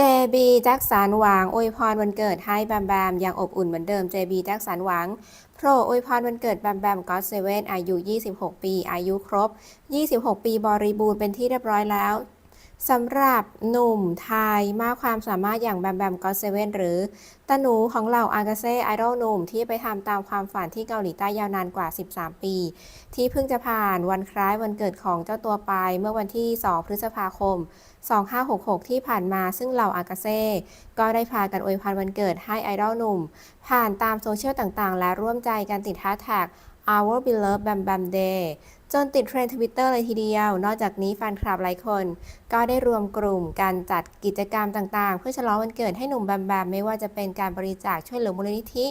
JB แจ็คสันหวังอวยพรวันเกิดให้แบมแบมยังอบอุ่นเหมือนเดิม JB แจ็คสันหวังโปรอวยพรวันเกิดแบมแบมก็อตเซเว่นอายุ 26 ปี อายุครบ 26 ปีบริบูรณ์เป็นที่เรียบร้อยแล้ว สำหรับหนุ่มไทยมากความสามารถอย่างแบมแบมก็อตเซเว่นหรือตาหนูของเหล่าอากาเซ่ไอดอลหนุ่มที่ไปทำตามความฝันที่เกาหลีใต้ยาวนานกว่า 13 ปี ที่เพิ่งจะผ่านวันคล้ายวันเกิดของเจ้าตัวไปเมื่อวันที่ 2 พฤษภาคม 2566 ที่ผ่านมาซึ่งเหล่าอากาเซ่ก็ได้พากันอวยพรวันเกิดให้ไอดอลหนุ่ม ผ่านตามโซเชียลต่างๆ และร่วมใจกันติดแฮชแท็ก Our Beloved Bam Bam Day จนติดเทรนด์ทวิตเตอร์เลยทีเดียว นอกจากนี้แฟนคลับหลายคน ก็ได้รวมกลุ่มการจัดกิจกรรมต่างๆ เพื่อฉลองวันเกิดให้หนุ่มแบมแบมไม่ว่าจะเป็นการบริจาคช่วยเหลือมูลนิธิ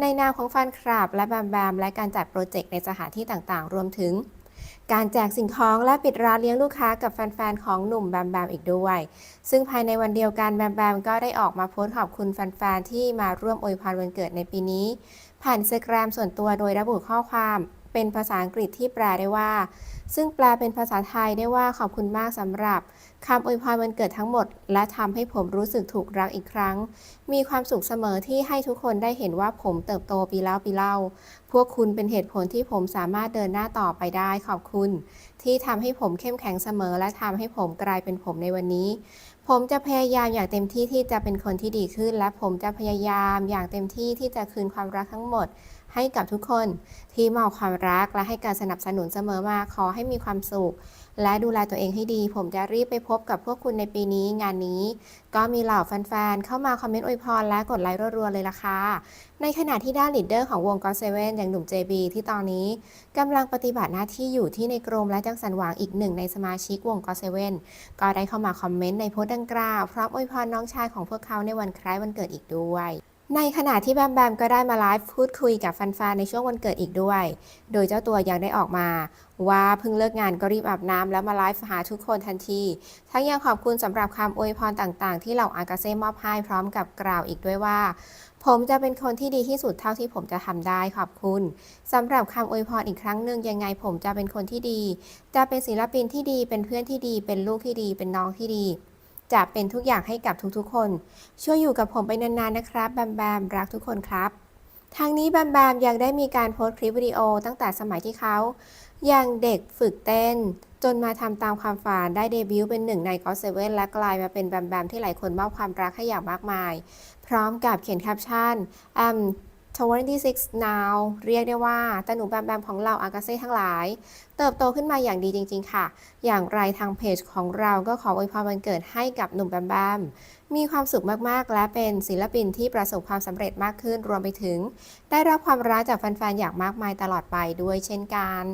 ในนามของแฟนคลับและแบมแบมและการจัดโปรเจกต์ในสถานที่ต่างๆ รวมถึง การแจกสิ่งของและปิดร้านเลี้ยงลูกค้ากับแฟนๆของหนุ่มแบมแบมอีกด้วย ซึ่งภายในวันเดียวกันแบมแบมก็ได้ออกมาโพสต์ขอบคุณแฟนๆที่มาร่วมอวยพรวันเกิดในปีนี้ ผ่านอินสตาแกรมส่วนตัวโดยระบุข้อความเป็นภาษาอังกฤษที่แปลได้ว่า ซึ่งแปลเป็นภาษาไทยได้ว่าขอบคุณมากสำหรับคำอวยพรวันเกิดทั้งหมด และทำให้ผมรู้สึกถูกรักอีกครั้ง มีความสุขเสมอที่ให้ทุกคนได้เห็นว่าผมเติบโตปีแล้วปีเล่า พวกคุณเป็นเหตุผลที่ผมสามารถเดินหน้าต่อไปได้ขอบคุณ ที่ทำให้ผมเข้มแข็งเสมอ และทำให้ผมกลายเป็นผมในวันนี้ ผมจะพยายามอย่างเต็มที่ที่จะเป็นคนที่ดีขึ้น และผมจะพยายามอย่างเต็มที่ที่จะคืนความรักทั้งหมด ให้กับทุกคนที่มอบความรักและให้การสนับสนุนเสมอมาขอให้มีความสุข และดูแลตัวเองให้ดี ผมจะรีบไปพบกับพวกคุณในปีนี้งานนี้ ก็มีเหล่าแฟนๆเข้ามาคอมเมนต์อวยพรและกดไลค์รัวๆเลยล่ะค่ะในขณะที่ด้านลีดเดอร์ของวงก็เซเว่นอย่างหนุ่ม JB ที่ตอนนี้กำลังปฏิบัติหน้าที่อยู่ที่ในกรมและจังสันหวังอีกหนึ่งในสมาชิกวงก็เซเว่นก็ได้เข้ามาคอมเมนต์ในโพสต์ดังกล่าวพร้อมอวยพรน้องชายของพวกเขาในวันคล้ายวันเกิดอีกด้วย ในขณะที่แบมแบมก็ได้มาไลฟ์พูดคุยกับแฟนๆในช่วงวันเกิดอีกด้วย โดยเจ้าตัวยังได้ออกมา ว่าเพิ่งเลิกงานก็รีบอาบน้ำแล้วมาไลฟ์หาทุกคนทันที ทั้งยังขอบคุณสำหรับคำอวยพรต่างๆ ที่เหล่าอากาเซ่มอบให้พร้อมกับกล่าวอีกด้วยว่า ผมจะเป็นคนที่ดีที่สุดเท่าที่ผมจะทำได้ขอบคุณสำหรับคำอวยพรอีกครั้งหนึ่งยังไงผมจะเป็นคนที่ดี จะเป็นศิลปินที่ดีเป็นเพื่อนที่ดี เป็นลูกที่ดี เป็นน้องที่ดี จะเป็นทุกอย่างให้กับทุกๆ คน ช่วยอยู่กับผมไปนานๆนะครับแบมแบมรักทุกคนครับ ทางนี้แบมแบมยังได้มีการโพสต์คลิปวิดีโอตั้งแต่สมัยที่เขายังเด็กฝึกเต้น จนมาทำตามความฝันได้เดบิวต์เป็นหนึ่งในก็เซเว่นและกลายมาเป็นแบมแบมที่หลายคนมอบความรักให้อย่างมากมาย พร้อมกับเขียนแคปชั่น I'm 26 now เรียกได้ว่าตาหนูแบมแบมของเราอากาเซ่ทั้งหลาย เติบโตขึ้นมาอย่างดีจริง ๆ ค่ะ อย่างไรทางเพจของเราก็ขออวยพรวันเกิดให้กับหนุ่มแบมแบมมีความสุขมากๆ และเป็นศิลปินที่ประสบความสำเร็จมากขึ้นรวมไปถึง ได้รับความรักจากแฟนๆ อย่างมากมายตลอดไปด้วยเช่นกัน